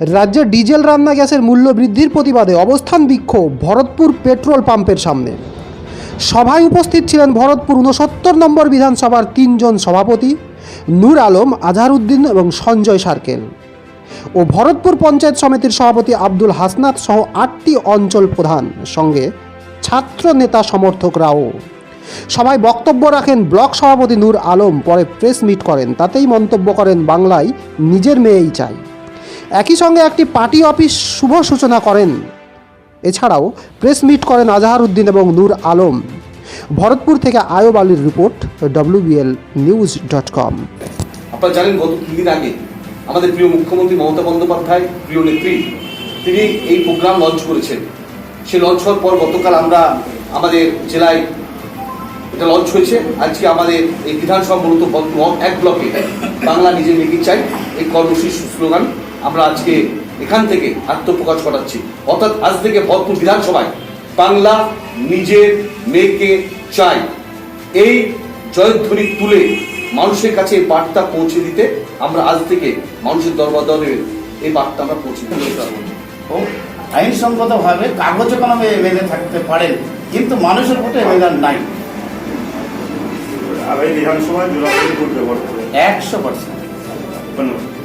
রাজ্যে ডিজেল রান্না গ্যাসের মূল্য বৃদ্ধির প্রতিবাদে অবস্থান বিক্ষোভ ভরতপুর পেট্রোল পাম্পের সামনে। সভায় উপস্থিত ছিলেন ভরতপুর উনসত্তর নম্বর বিধানসভার তিনজন সভাপতি নূর আলম, আজহারউদ্দিন এবং সঞ্জয় সার্কেল ও ভরতপুর পঞ্চায়েত সমিতির সভাপতি আব্দুল হাসনাত সহ আটটি অঞ্চল প্রধান সঙ্গে ছাত্র নেতা সমর্থকরাও। সবাই বক্তব্য রাখেন ব্লক সভাপতি নূর আলম, পরে প্রেস মিট করেন, তাতেই মন্তব্য করেন বাংলায় নিজের মেয়েই চাই। একই সঙ্গে একটি পার্টি অফিস শুভ সূচনা করেন। এছাড়াও প্রেস মিট করেন আজহার উদ্দিন এবং নূর আলম। ভরতপুর থেকে আয়ব আলীর report, WBL news dot com. আপনারা জানেন গত তিন আগে আমাদের প্রিয় মুখ্যমন্ত্রী মমতা বন্দ্যোপাধ্যায়, প্রিয় নেত্রী, তিনি এই প্রোগ্রাম লঞ্চ করেছেন। সে লঞ্চ হওয়ার পর গতকাল আমরা আমাদের জেলায় এটা লঞ্চ হয়েছে। আজকে আমাদের এই বিধানসভা মূলত এক ব্লকে বাংলা নিজের মেয়েকে চাই, এই কর্মসূচি স্লোগান আমরা আজকে এখান থেকে আত্মপ্রকাশ করাচ্ছি অর্থাৎ আজ থেকে ভরপুর বিধানসভায় বাংলা নিজের মেয়েকে চাই। এই জয়ধ্বনি তুলে মানুষের কাছে এই বার্তা পৌঁছে দিতে আমরা আজ থেকে মানুষের দরবার দরে এই বার্তা আমরা পৌঁছে দিতে ও আইনসঙ্গতভাবে কাগজে কলমে এমএলএ থাকতে পারেন কিন্তু মানুষের ভোটে এমএলএ নাই। আগামী বিধানসভায় করবে একশো পার্সেন্ট। ধন্যবাদ।